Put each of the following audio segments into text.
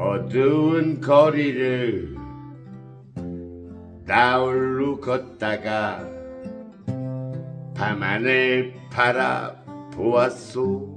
어두운 거리를 나홀로 걷다가 밤하늘 바라보았소.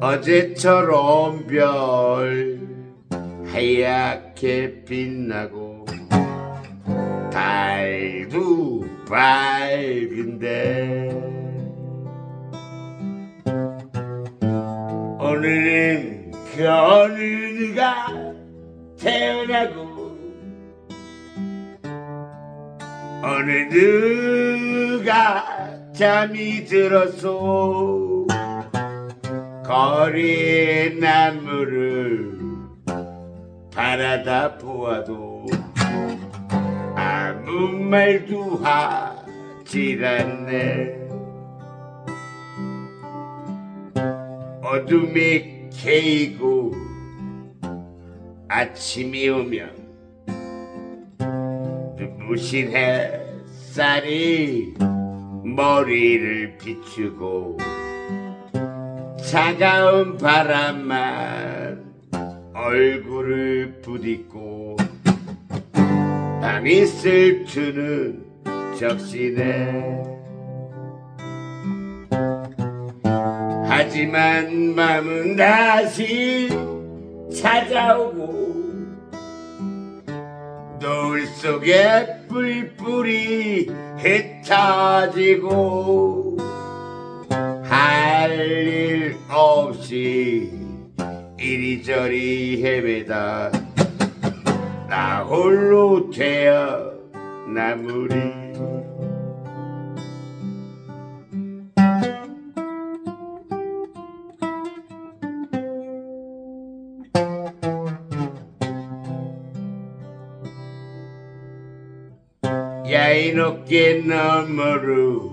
어제처럼 별 하얗게 빛나고 달도 밝은데 오늘은 그 어느 누가 태어나고 어느 누가 잠이 들어서 거리의 나무를 바라다 보아도 아무 말도 하질 않네 어둠이 개이고 아침이 오면 눈부신 햇살이 머리를 비추고 차가운 바람만 얼굴을 부딪고 밤이 슬투는 적시네 하지만 마음은 다시 찾아오고 노을 속에 뿔뿔이 흩어지고 할 일 없이 이리저리 헤매다. 나 홀로 되어 나무리 야인 어깨 너머로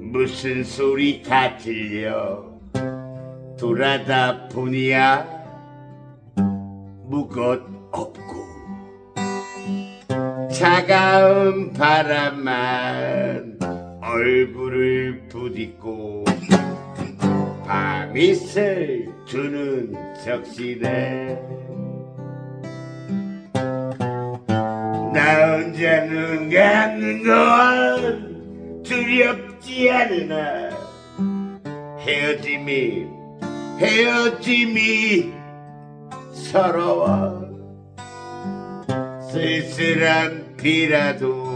무슨 소리가 들려? 돌아다 보니야 무것 없고 차가운 바람만 얼굴을 부딪고 밤이슬 두는 적시네 나 혼자 눈 감는 건 두렵지 않으나 헤어짐이 헤어짐이 서러워. 쓸쓸한 비라도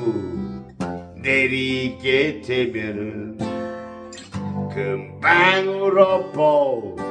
내리게 되면은 금방 울어버리겠네